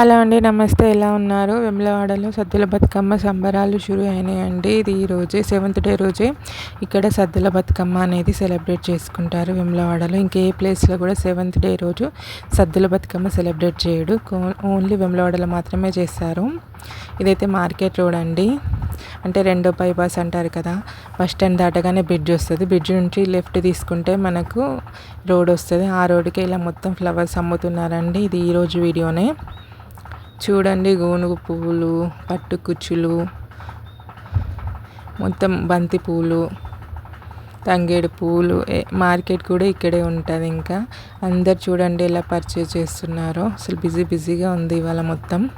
Hello అండి నమస్తే. ఎలా ఉన్నారు? వెమ్లవాడలో సద్దుల బతుకమ్మ సంబరాలు షురు అయినాయండి. ఇది ఈ రోజే సెవెంత్ డే రోజే ఇక్కడ సద్దుల బతుకమ్మ అనేది సెలబ్రేట్ చేసుకుంటారు వెమ్లవాడలో. ఇంకే ప్లేస్లో కూడా సెవెంత్ డే రోజు సద్దుల బతుకమ్మ సెలబ్రేట్ చేయడు. ఓన్లీ వెమ్లవాడలో మాత్రమే చేస్తారు. ఇదైతే మార్కెట్ రోడ్ అండి. అంటే రెండో బైపాస్ అంటారు కదా బస్ స్టాండ్ దాటగానే బ్రిడ్జ్ వస్తుంది. బ్రిడ్జ్ నుంచి లెఫ్ట్ తీసుకుంటే మనకు రోడ్ వస్తుంది. ఆ రోడ్డుకి ఇలా మొత్తం ఫ్లవర్స్ అమ్ముతున్నారండి. ఇది ఈరోజు వీడియోనే. చూడండి గోనుగు పువ్వులు పట్టు కుచ్చులు మొత్తం బంతి పువ్వులు తంగేడు పువ్వులు మార్కెట్ కూడా ఇక్కడే ఉంటుంది ఇంకా. అందరు చూడండి ఎలా పర్చేజ్ చేస్తున్నారో. అసలు బిజీ బిజీగా ఉంది ఇవాళ మొత్తం.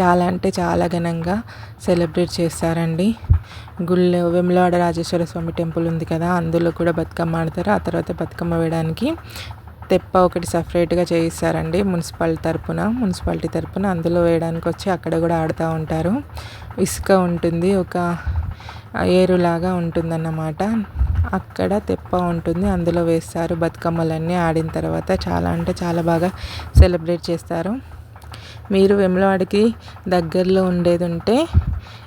చాలా అంటే చాలా ఘనంగా సెలబ్రేట్ చేస్తారండి. గుళ్ళో వెమ్లవాడ రాజేశ్వర స్వామి టెంపుల్ ఉంది కదా అందులో కూడా బతుకమ్మ ఆడతారు. ఆ తర్వాత బతుకమ్మ వేయడానికి తెప్ప ఒకటి సపరేట్గా చేయిస్తారండి మున్సిపల్ తరపున మున్సిపాలిటీ తరపున. అందులో వేయడానికి వచ్చి అక్కడ కూడా ఆడుతూ ఉంటారు. ఇసుక ఉంటుంది ఒక ఏరులాగా ఉంటుందన్నమాట. అక్కడ తెప్ప ఉంటుంది అందులో వేస్తారు. బతుకమ్మలన్నీ ఆడిన తర్వాత చాలా అంటే చాలా బాగా సెలబ్రేట్ చేస్తారు. మీరు వెములవాడికి దగ్గరలో ఉండేది ఉంటే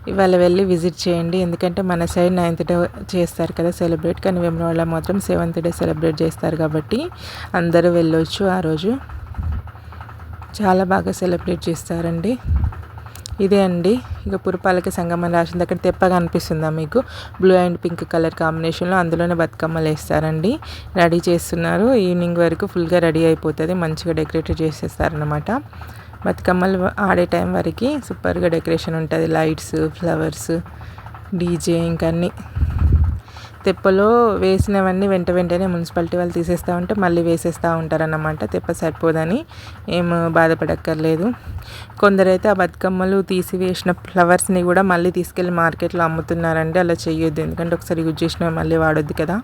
ఇవాళ వెళ్ళి విజిట్ చేయండి. ఎందుకంటే మన సైడ్ నైన్త్ డే చేస్తారు కదా సెలబ్రేట్. కానీ వెమ్లవాడలో మాత్రం సెవెంత్ డే సెలబ్రేట్ చేస్తారు కాబట్టి అందరూ వెళ్ళొచ్చు ఆ రోజు. చాలా బాగా సెలబ్రేట్ చేస్తారండి. ఇదే అండి. ఇక పురపాలక సంఘం అని రాసింది. అక్కడ తెప్పగా అనిపిస్తుందా మీకు? బ్లూ అండ్ పింక్ కలర్ కాంబినేషన్లో అందులోనే బతుకమ్మలు వేస్తారండి రెడీ చేస్తున్నారు. ఈవినింగ్ వరకు ఫుల్గా రెడీ అయిపోతుంది. మంచిగా డెకరేట్ చేసేస్తారనమాట బతుకమ్మలు ఆడే టైం వరకు సూపర్గా డెకరేషన్ ఉంటుంది. లైట్స్ ఫ్లవర్స్ డీజే ఇంకా అన్నీ తెప్పలో వేసినవన్నీ వెంట వెంటనే మున్సిపాలిటీ వాళ్ళు తీసేస్తూ ఉంటే మళ్ళీ వేసేస్తూ ఉంటారన్నమాట. తెప్ప సరిపోదని ఏం బాధపడక్కర్లేదు. కొందరైతే ఆ బతుకమ్మలు తీసివేసిన ఫ్లవర్స్ని కూడా మళ్ళీ తీసుకెళ్ళి మార్కెట్లో అమ్ముతున్నారంటే అలా చేయొద్దు ఎందుకంటే ఒకసారి యూజ్ చేసినవి మళ్ళీ వాడొద్దు కదా.